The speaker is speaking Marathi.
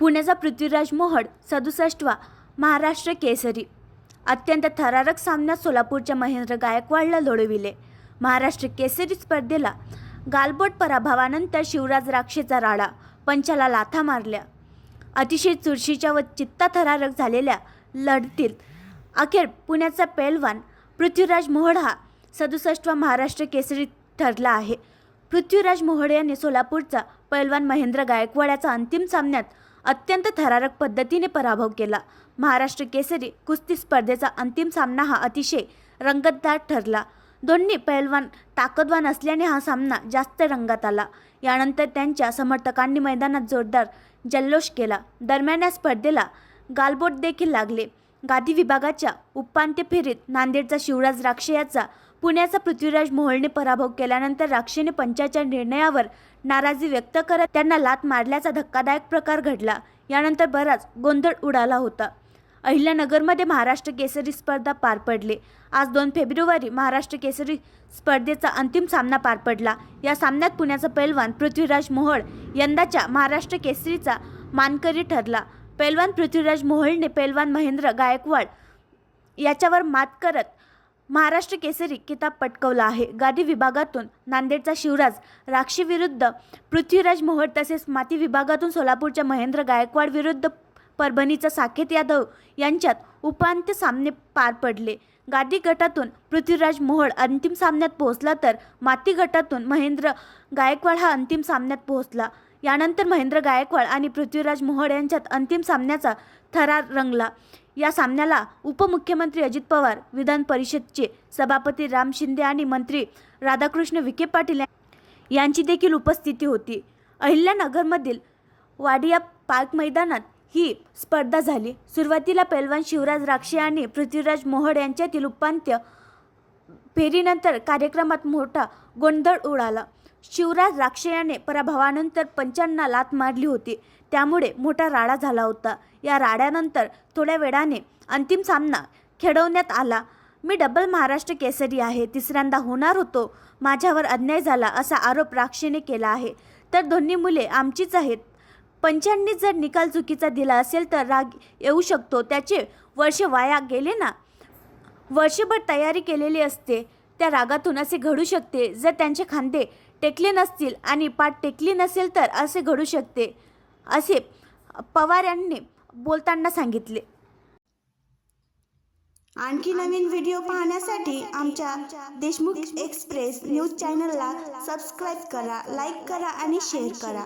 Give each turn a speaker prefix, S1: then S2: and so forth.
S1: पुण्याचा पृथ्वीराज मोहड सदुसष्टवा महाराष्ट्र केसरी. अत्यंत थरारक सामन्यात सोलापूरच्या महेंद्र गायकवाडला लोळविले. महाराष्ट्र केसरी स्पर्धेला गालबोट पराभवानंतर शिवराज राक्षेचा राडा पंचाला लाथा मारल्या. अतिशय चुरशीच्या व चित्ता थरारक झालेल्या लढतीत अखेर पुण्याचा पैलवान पृथ्वीराज मोहड हा सदुसष्टवा महाराष्ट्र केसरी ठरला आहे. पृथ्वीराज मोहड यांनी सोलापूरचा पैलवान महेंद्र गायकवाड याचा अंतिम सामन्यात अत्यंत थरारक पद्धतीने पराभव केला. महाराष्ट्र केसरी कुस्ती स्पर्धेचा अंतिम सामना हा अतिशय रंगतदार ठरला. दोन्ही पैलवान ताकदवान असल्याने हा सामना जास्त रंगात आला. यानंतर त्यांच्या समर्थकांनी मैदानात जोरदार जल्लोष केला. दरम्यान या स्पर्धेला गालबोट देखील लागले. गादी विभागाच्या उपांत्य फेरीत नांदेडचा शिवराज राक्षे याचा पुण्याचा पृथ्वीराज मोहोळने पराभव केल्यानंतर राक्षेने पंचाच्या निर्णयावर नाराजी व्यक्त करत त्यांना लात मारल्याचा धक्कादायक प्रकार घडला. यानंतर बराच गोंधळ उडाला होता. अहिल्यानगरमध्ये महाराष्ट्र केसरी स्पर्धा पार पडली. आज दोन फेब्रुवारी महाराष्ट्र केसरी स्पर्धेचा अंतिम सामना पार पडला. या सामन्यात पुण्याचा पैलवान पृथ्वीराज मोहोळ यंदाच्या महाराष्ट्र केसरीचा मानकरी ठरला. पैलवान पृथ्वीराज मोहोळने पैलवान महेंद्र गायकवाड याच्यावर मात करत महाराष्ट्र केसरी किताब पटकवला आहे. गादी विभागातून नांदेडचा शिवराज राक्षी विरुद्ध पृथ्वीराज मोहोळ तसेच माती विभागातून सोलापूरच्या महेंद्र गायकवाड विरुद्ध परभणीचा साकेत यादव यांच्यात उपांत्य सामने पार पडले. गादी गटातून पृथ्वीराज मोहोळ अंतिम सामन्यात पोहोचला तर माती गटातून महेंद्र गायकवाड हा अंतिम सामन्यात पोहोचला. यानंतर महेंद्र गायकवाड आणि पृथ्वीराज मोहोळ यांच्यात अंतिम सामन्याचा थरार रंगला. या सामन्याला उपमुख्यमंत्री अजित पवार विधान परिषदचे सभापती राम शिंदे आणि मंत्री राधाकृष्ण विखे पाटील यांची देखील उपस्थिती होती. अहिल्यानगरमधील वाडिया पार्क मैदानात ही स्पर्धा झाली. सुरुवातीला पैलवान शिवराज राक्षे आणि पृथ्वीराज मोहड यांच्यातील उपांत्य फेरीनंतर कार्यक्रमात मोठा गोंधळ उडाला. शिवराज राक्षे याने पराभवानंतर पंचांना लात मारली होती. त्यामुळे मोठा राडा झाला होता. या राड्यानंतर थोड्या वेळाने अंतिम सामना खेळवण्यात आला. मी डबल महाराष्ट्र केसरी आहे. तिसऱ्यांदा होणार होतो. माझ्यावर अन्याय झाला असा आरोप राक्षेने केला आहे. तर दोन्ही मुले आमचीच आहेत. पंचांनी जर निकाल चुकीचा दिला असेल तर राग येऊ शकतो. त्याचे वर्ष वाया गेले ना? वर्षभर तयारी केलेली असते. त्या रागातून असे घडू शकते. जर त्यांचे खांदे टेकले नसतील आणि पाठ टेकली नसेल तर असे घडू शकते असे पवार यांनी बोलताना सांगितले.
S2: आणखी नवीन व्हिडिओ पाहण्यासाठी आमच्या देशमुख एक्सप्रेस न्यूज चॅनलला सबस्क्राईब करा लाईक करा आणि शेअर करा.